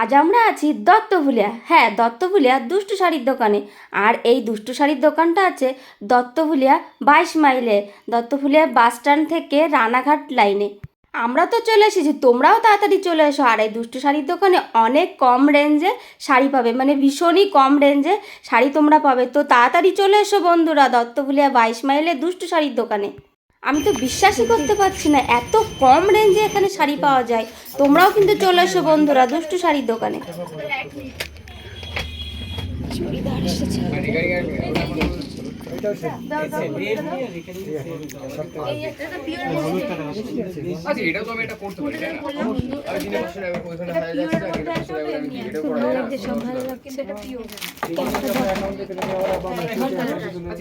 আজ আমরা আছি দত্তভুলিয়া হ্যাঁ দত্ত দত্তভুলিয়া দুষ্টু শাড়ির দোকানে। আর এই দুষ্টু শাড়ির দোকানটা আছে দত্তভুলিয়া বাইশ মাইলে দত্তভুলিয়া বাস স্ট্যান্ড থেকে রানাঘাট লাইনে। আমরা তো চলে এসেছি, তোমরাও তাড়াতাড়ি চলে এসো। আর এই দুষ্টু শাড়ির দোকানে অনেক কম রেঞ্জে শাড়ি পাবে মানে ভীষণই কম রেঞ্জে শাড়ি তোমরা পাবে। তো তাড়াতাড়ি চলে এসো বন্ধুরা দত্তভুলিয়া বাইশ মাইলে দুষ্টু শাড়ির দোকানে। আমি তো বিশ্বাসই করতে পারছি না, এত কম রেঞ্জে এখানে শাড়ি পাওয়া যায়। তোমরাও কিন্তু চলে এসো বন্ধুরা, দুষ্টু শাড়ির দোকানে। চুড়িদার এসেছে।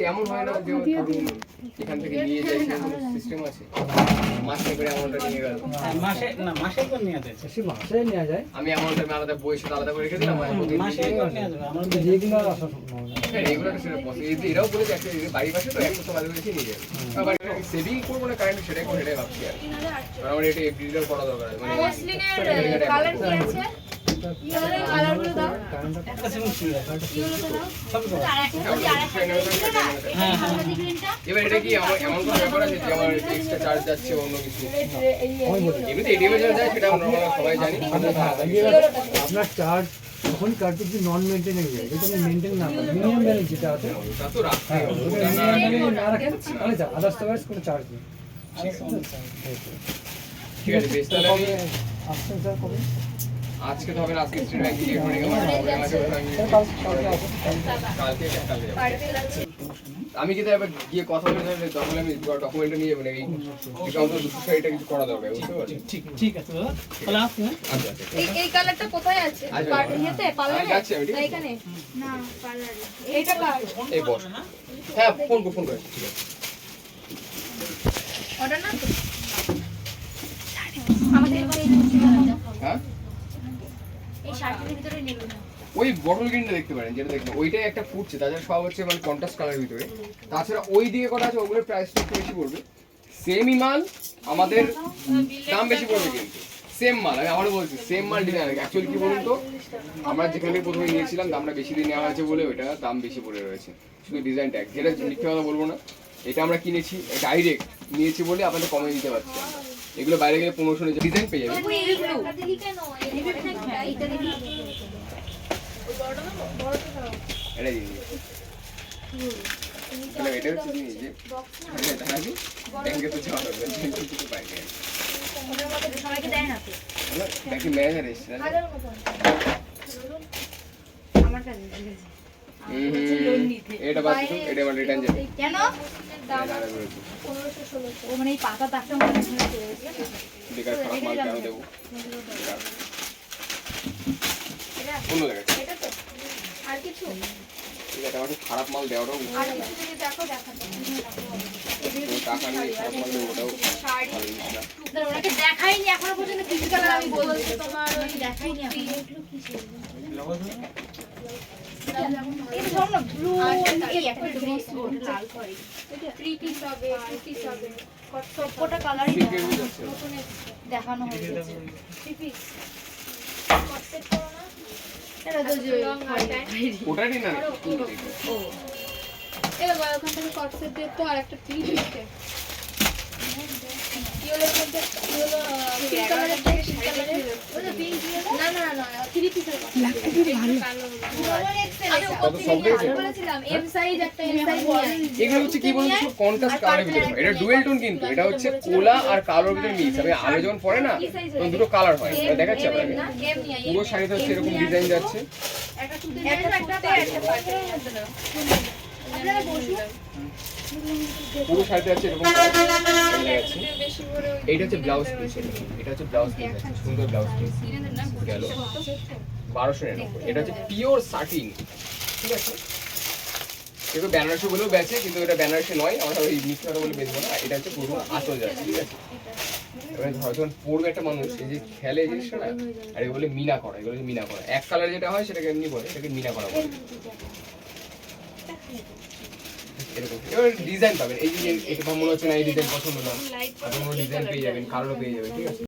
এমন হয় না যে এখান থেকে নিয়ে যাই সিস্টেম আছে মাসে করে অ্যামাউন্টটা নিয়ে গেল। মাসে না মাসে করে নিয়ে যায়। মাসে নেওয়া যায়। আমি অ্যামাউন্টটা আলাদা বইয়ের সাথে আলাদা করে রেখে দিলাম মাসে নিয়ে করে গেলাম। যাবে আমার যেগুলো আসা সম্ভব না এগুলো সেটা possible। এরাও বলেছে যে পাশে তো বাদে নিয়ে যাবে। আবার সেভিং করব না কারেন্ট সেটাই করে সেটাই ভাবছি আর আমার এটা এফডিটাও করা দরকার মানে কালার কি আছে? হ্যাঁ হ্যাঁ। এবার এটা কি আমার এমন কোনো ব্যাপার আছে যে আমার এক্সট্রা চার্জ যাচ্ছে অন্য কিছু? এমনিতে এটিএমে যা যায় সেটা আমরা সবাই জানি। আপনার চার্জ তখন কাটবে যদি নন মেনটেন হয়ে যায় যদি মেনটেন না করেন মিনিমাম ব্যালেন্স যেটা আছে তা তো রাখতে হ্যাঁ হবে ওটা ওটা না minimum balance না রাখেন তাহলে যা আদার্স টাইজ কোনো চার্জ নেই ঠিক আছে বেশ তাহলে আমি আসছেন স্যার কবে আজকে তো হবে না আজকে স্ট্রিট ব্যাংকে গিয়ে করে গেলাম প্রবলেম আছে ওটা আমি কাল কালকে আসুন কালকে কালকে যাব। আমি কিন্তু এবার গিয়ে কথা বলে তাহলে তখন আমি ডকুমেন্টটা নিয়ে যাব না এই এটা কিছু করা দরকার বুঝতে পারছি ঠিক ঠিক আছে দাদা। তাহলে আসুন হ্যাঁ? আচ্ছা আচ্ছা এই এই কালারটা কোথায় আছে? আসবে। পার- পার্লারে আছে? এখানে না পার্লারে এইটা কার এই বস। হ্যাঁ? ফোন কর ফোন করে ঠিক আছে। অর্ডার না তো। আমাদের এবার হ্যাঁ? এই শাড়িটার ভিতরে নেব না ওই বটল গ্রিনটা দেখতে পারেন, যেটা দেখবেন ওইটাই একটা ফুটছে তাছাড়া সব হচ্ছে মানে কন্ট্রাস্ট কালারের ভিতরে। তাছাড়া ওই দিকে কটা আছে, ওগুলোর প্রাইসটা একটু বেশি পড়বে। সেমই মাল, আমাদের দাম বেশি পড়বে কিন্তু। সেম মাল, আমি আবারও বলছি সেম মাল ডিজাইন অ্যাকচুয়ালি কি বলুন তো, আমরা যেখানে প্রথমে নিয়েছিলাম, দামটা বেশি দিয়ে নেওয়া হয়েছে বলে ওইটা দাম বেশি পড়ে রয়েছে। শুধু ডিজাইন ট্যাগ যেটা মিথ্যে কথা বলব না। এটা আমরা কিনেছি ডাইরেক্ট নিয়েছি বলে আপনাদের কমে দিতে পারছি এগুলো বাইরে গেলে পনেরোশো ডিজাইন পেয়ে যাবে কেন এইটা দেখি এটাই জিনিস তাহলে এটা হচ্ছে জিনিস যে ব্যাংকে তো যাওয়া হবে ব্যাংকে কিছু পাই না ওটার মধ্যে সবাইকে দেয় না ব্যাংকে ম্যানেজার এসছে না? হাজার মতন আমার কাছে হুম, হুম। এটা বাদ এটা আমার রিটার্ন যাবে কেন দাম এটা করেছি। পনেরোশো ষোলোশো ও মানে এই পাতা দাগটা এখানে চলে গেছে বেকার খারাপ মাল কেন দেবো অন্য জায়গায় আর কিছু? ঠিক আছে আমার খারাপ মাল দেওয়াটাও আর কিছু যদি দেখো দেখাতে টাকা নেই খারাপ মাল দেবো ওটাও ওনাকে দেখাইনি এখনও পর্যন্ত কিছু কালার আমি বলছি তোমার। ওই দেখাইনি এই ধরো না ব্লু এই একটা ড্রেস লাল করে। থ্রি পিস হবে টু পিস হবে। সবকটা কালারই সিল্কের ভিতরে আছে। দেখানো হয়েছে ওটারই না এবার ওখান থেকে কটসেট দিয়ে তো আর একটা থ্রি পিসে এগুলো হচ্ছে বলুন এটা ডুয়েল কিন্তু। এটা হচ্ছে কোলা আর পরে না দুটো কালার হয়। দেখাচ্ছি পুরো শাড়িতে হচ্ছে এরকম ডিজাইন যাচ্ছে। হচ্ছে ব্লাউজ এটা। হচ্ছে ব্লাউজ সুন্দর ব্লাউজ বারোশো নিরানব্বই। এটা হচ্ছে পিওর ঠিক আছে? বেনারসি বলেও বেচে, কিন্তু এটা বেনারসি নয়। আমরা ওই মিথ্যে বলে বেচবো না। এটা হচ্ছে পুরো আঁচল যাচ্ছে ঠিক আছে? হয়তো পড়বে একটা মানুষ, এই যে খেলে জিনিসটা না, আর এগুলো বলে মিনা করা, এগুলো মিনা করা। এক কালার যেটা হয়, সেটাকে এমনি বলে সেটাকে মিনা করা বলে। এরকম। এবার ডিজাইন পাবেন। এই যে এটা মনে হচ্ছে না এই ডিজাইন পছন্দ না। আপনি ডিজাইন পেয়ে যাবেন কালারও পেয়ে যাবেন ঠিক আছে?